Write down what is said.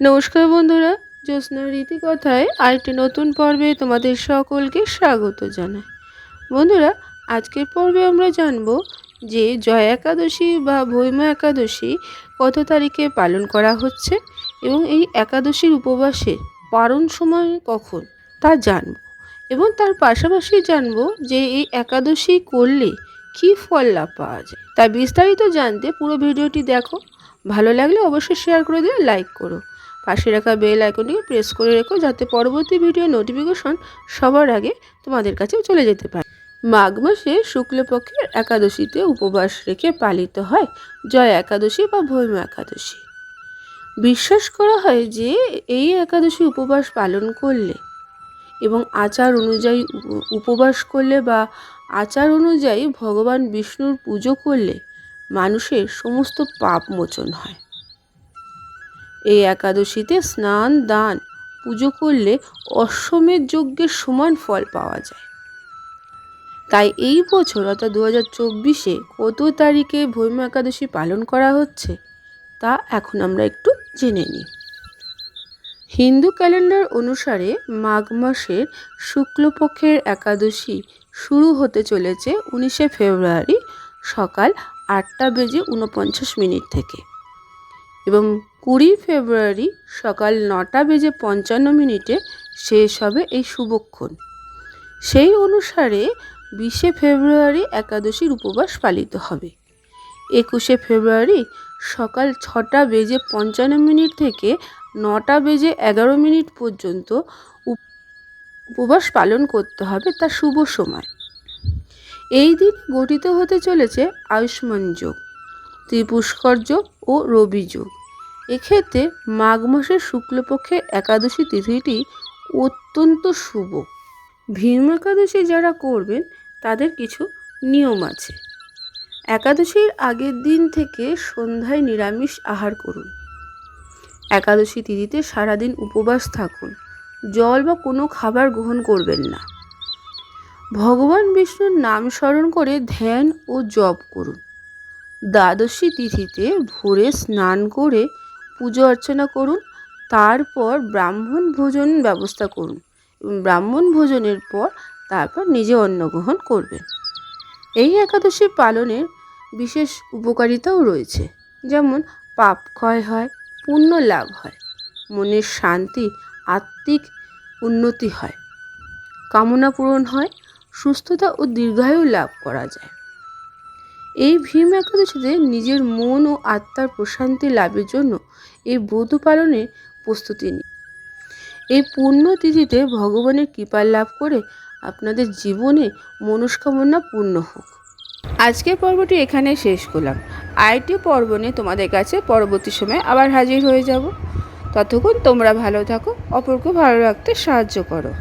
নমস্কার বন্ধুরা, জ্যোৎস্না রীতি কথায় আরেকটি নতুন পর্বে তোমাদের সকলকে স্বাগত জানাই। বন্ধুরা, আজকের পর্বে আমরা জানব যে জয় একাদশী বা ভৈমা একাদশী কত তারিখে পালন করা হচ্ছে এবং এই একাদশীর উপবাসের পারণ সময় কখন তা জানব এবং তার পাশাপাশি জানব যে এই একাদশী করলে কী ফল লাভ পাওয়া যায়। তা বিস্তারিত জানতে পুরো ভিডিওটি দেখো, ভালো লাগলে অবশ্যই শেয়ার করে দিও লাইক করো। পাশে রাখা বেল আইকনটিকে প্রেস করে রেখো যাতে পরবর্তী ভিডিও নোটিফিকেশন সবার আগে তোমাদের কাছে চলে যেতে পারে। মাঘ মাসে শুক্লপক্ষের একাদশীতে উপবাস রেখে পালিত হয় জয় একাদশী বা ভৈম একাদশী। বিশ্বাস করা হয় যে এই একাদশী উপবাস পালন করলে এবং আচার অনুযায়ী উপবাস করলে বা আচার অনুযায়ী ভগবান বিষ্ণুর পুজো করলে মানুষের সমস্ত পাপ মোচন হয়। এই একাদশীতে স্নান, দান, পুজো করলে অশ্বমেধ যজ্ঞের সমান ফল পাওয়া যায়। তাই এই বছর, অর্থাৎ দু হাজার চব্বিশে কত তারিখে ভৈম একাদশী পালন করা হচ্ছে, তা এখন আমরা একটু জেনে নিই। হিন্দু ক্যালেন্ডার অনুসারে মাঘ মাসের শুক্লপক্ষের একাদশী শুরু হতে চলেছে উনিশে ফেব্রুয়ারি সকাল আটটা বেজে উনপঞ্চাশ মিনিট থেকে এবং কুড়ি ফেব্রুয়ারি সকাল নটা বেজে পঞ্চান্ন মিনিটে শেষ হবে এই শুভক্ষণ। সেই অনুসারে বিশে ফেব্রুয়ারি একাদশীর উপবাস পালিত হবে। একুশে ফেব্রুয়ারি সকাল ছটা বেজে পঞ্চান্ন মিনিট থেকে নটা বেজে এগারো মিনিট পর্যন্ত উপবাস পালন করতে হবে তা শুভ সময়। এই দিন গঠিত হতে চলেছে আয়ুষ্মান যোগ, ত্রিপুষ্কর যোগ ও রবি যোগ। এক্ষেত্রে মাঘ মাসের শুক্লপক্ষের একাদশী তিথিটি অত্যন্ত শুভ। ভীম একাদশী যারা করবেন, তাদের কিছু নিয়ম আছে। একাদশীর আগের দিন থেকে সন্ধ্যায় নিরামিষ আহার করুন। একাদশী তিথিতে সারাদিন উপবাস থাকুন। জল বা কোনো খাবার গ্রহণ করবেন না। ভগবান বিষ্ণুর নাম স্মরণ করে ধ্যান ও জপ করুন। দ্বাদশী তিথিতে ভোরে স্নান করে পুজো অর্চনা করুন, তারপর ব্রাহ্মণ ভোজন ব্যবস্থা করুন ব্রাহ্মণ ভোজনের পর তারপর নিজে অন্ন গ্রহণ করবেন। এই একাদশী পালনের বিশেষ উপকারিতাও রয়েছে, যেমন পাপ ক্ষয় হয়, পুণ্য লাভ হয়, মনের শান্তি, আত্মিক উন্নতি হয়, কামনা পূরণ হয়, সুস্থতা ও দীর্ঘায়ু লাভ করা যায়। এই ভীম একাদশীতে নিজের মন ও আত্মার প্রশান্তি লাভের জন্য এই ব্রত পালনের প্রস্তুতি নিন। এই তিথিতে ভগবানের কৃপা লাভ করে আপনাদের জীবনে মনস্কামনা পূর্ণ হোক। আজকের পর্বটি এখানে শেষ করলাম। আরেকটি পর্ব নিয়ে তোমাদের কাছে পরবর্তী সময় আবার হাজির হয়ে যাব। ততক্ষণ তোমরা ভালো থাকো, অপরকে ভালো রাখতে সাহায্য করো।